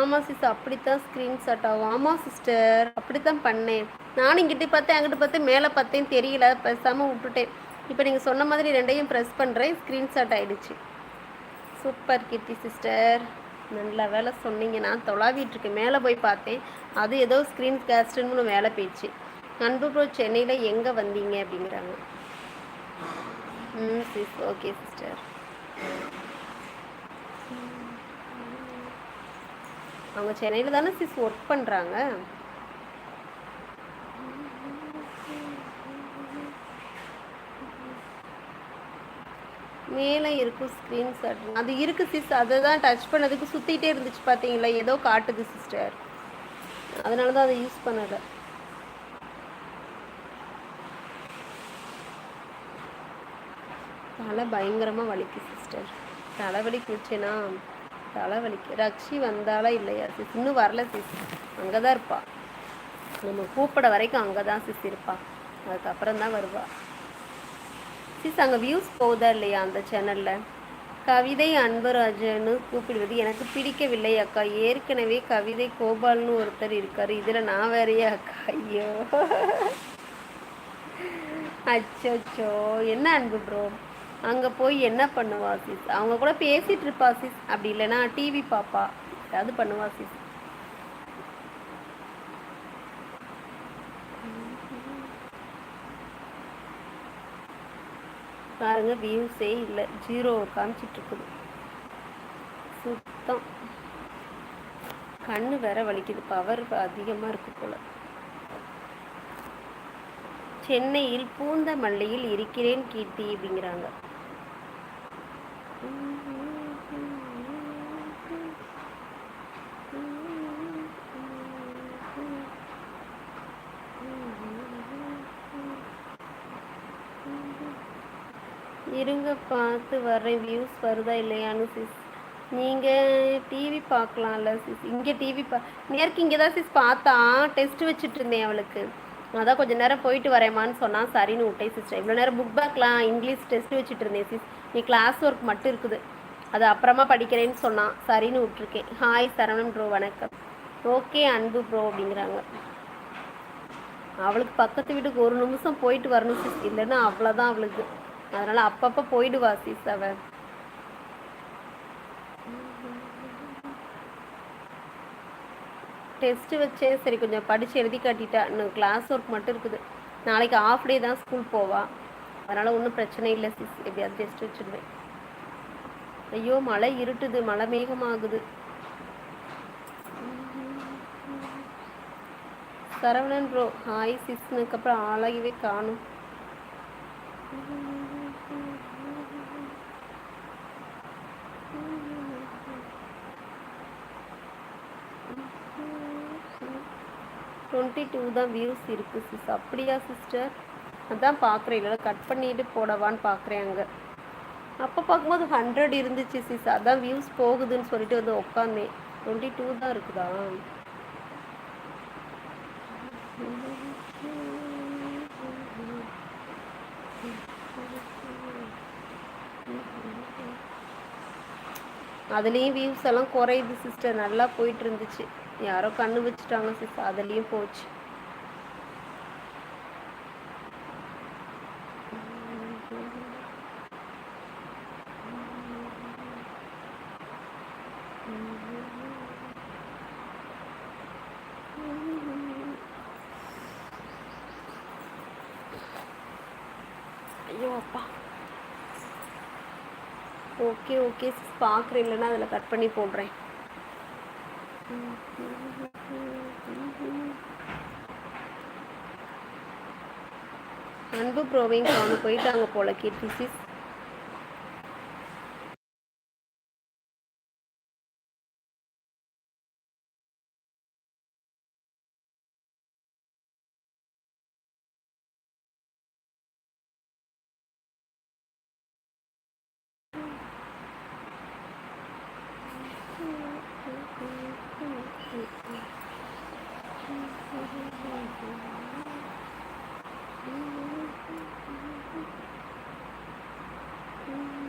ஆமாம் சிஸ் அப்படித்தான் ஸ்க்ரீன்ஷாட் ஆகும். ஆமாம் சிஸ்டர் அப்படித்தான் பண்ணேன். நானும் இங்கிட்ட பார்த்தேன் அங்கிட்டு பார்த்தேன் மேலே பார்த்தேன் தெரியல. பேசாமல் விட்டுட்டேன். இப்போ நீங்கள் சொன்ன மாதிரி ரெண்டையும் ப்ரெஸ் பண்ணுறேன் ஸ்க்ரீன்ஷாட் ஆகிடுச்சு சூப்பர் கீர்த்தி சிஸ்டர் நல்ல வேலை சொன்னீங்க. நான் தொலாவிட்டுருக்கு மேலே போய் பார்த்தேன். அது ஏதோ ஸ்க்ரீன் கேஸ்ட்டுன்னு வேலை போயிடுச்சு. அன்பு ப்ரோ சென்னையில் எங்கே வந்தீங்க அப்படிங்கிறாங்க. ம் சிஸ் ஓகே சிஸ்டர் அவங்க சென்னையில் தானே சிஸ் ஒர்க் பண்ணுறாங்க மேலே இருக்கும் ஸ்க்ரீன்ஷாட் அது இருக்குது சிஸ் அதை தான் டச் பண்ணதுக்கு சுற்றிட்டே இருந்துச்சு பார்த்தீங்களா ஏதோ காட்டுது சிஸ்டர் அதனால தான் அதை யூஸ் பண்ணலை. தலை பயங்கரமாக வலிக்கு சிஸ்டர் தலைவலி குளிச்சேன்னா தலைவலிக்கு. ரக்ஷி வந்தாலா இல்லையா சிஸ்? இன்னும் வரல சிஸ். அங்கே தான் இருப்பா. நம்ம கூப்பிட வரைக்கும் அங்கே தான் சிஸ் இருப்பா. அதுக்கப்புறம் தான் வருவா. சிஸ் அங்கே வியூஸ் போகுதா இல்லையா அந்த சேனலில் கவிதை அன்பராஜன்னு கூப்பிடுவது எனக்கு பிடிக்கவில்லை அக்கா. ஏற்கனவே கவிதை கோபால்னு ஒருத்தர் இருக்காரு. இதில் நான் வேறையா அக்கா? ஐயோ. அச்சோ என்ன அன்பு ப்ரோ அங்கே போய் என்ன பண்ணுவா சிஸ் அவங்க கூட பேசிட்டு இருப்பா சிஸ் அப்படி இல்லைன்னா டிவி பாப்பா. ஏதாவது பண்ணுவா சிஸ் பாருங்க வியூஸே இல்லை. ஜீரோ காமிச்சிட்டு இருக்குது. சுத்தம். கண்ணு வேற வலிக்குது. பவர் அதிகமாக இருக்கு போல. சென்னையில் பூந்த மல்லையில் இருக்கிறேன் கீர்த்தி அப்படிங்கிறாங்க. இருங்க பார்த்து வர்றேன். வியூஸ் வருதா இல்லையான்னு சிஸ் நீங்கள் டிவி பார்க்கலாம்ல சிஸ் இங்கே டிவி பா நேருக்கு இங்கே தான் சிஸ் பார்த்தா டெஸ்ட் வச்சுட்டு இருந்தேன் அவளுக்கு. அதான் கொஞ்சம் நேரம் போயிட்டு வரேம்மான்னு சொன்னால் சரின்னு விட்டேன் சிஸ்டர் இவ்வளோ நேரம் புக் பேக்லாம் இங்கிலீஷ் டெஸ்ட் வச்சுட்டு இருந்தேன் சிஸ் நீ கிளாஸ் ஒர்க் மட்டும் இருக்குது. அது அப்புறமா படிக்கிறேன்னு சொன்னான் சரின்னு விட்ருக்கேன் ஹாய் சரவணன் ப்ரோ வணக்கம். ஓகே அன்பு ப்ரோ அப்படிங்கிறாங்க. அவளுக்கு பக்கத்து வீட்டுக்கு ஒரு நிமிஷம் போயிட்டு வரணும் சிஸ் இல்லைன்னா அவ்வளோதான் அவளுக்கு. அதனால் அப்பப்போ போயிடுவா சிஸ் அவ. டெஸ்ட்டு வச்சே சரி கொஞ்சம் படித்து எழுதி காட்டிட்டா. இன்னும் கிளாஸ் ஒர்க் மட்டும் இருக்குது. நாளைக்கு ஆஃப் டே தான் ஸ்கூல் போவா. அதனால் ஒன்றும் பிரச்சனை இல்லை சிஸ். எப்படியாவது டெஸ்ட் வச்சுடுவேன் ஐயோ மழை இருட்டுது. மழை மேகமாகுது. சரவணன் ப்ரோ ஹாய் சிஸ்னுக்கு அப்புறம் ஆளாகவே காணும். டுவெண்ட்டி டூ தான் வியூஸ் இருக்குது சிஸ் அப்படியா சிஸ்டர் அதான் பார்க்குறேன் இல்லை கட் பண்ணிட்டு போடவான்னு பார்க்குறேன் அங்கே. அப்போ பார்க்கும்போது ஹண்ட்ரட் இருந்துச்சு சிஸ் அதான் வியூஸ் போகுதுன்னு சொல்லிட்டு வந்து உட்காந்தேன் டுவெண்ட்டி டூ தான் இருக்குதா? அதுலேயும் வியூஸ் எல்லாம் குறையுது சிஸ்டர் நல்லா போயிட்டு இருந்துச்சு. யாரோ கண்ணு வச்சுட்டாங்க சிஸ் அதுலேயும் போச்சு. ஐயோ அப்பா. ஓகே ஓகே சிஸ் பார்க்குறேன் இல்லைன்னா அதில் கட் பண்ணி போடுறேன். அன்பு ப்ரோவிங் அவங்க போயிட்டாங்க போல கீர்த்தி சிஸ்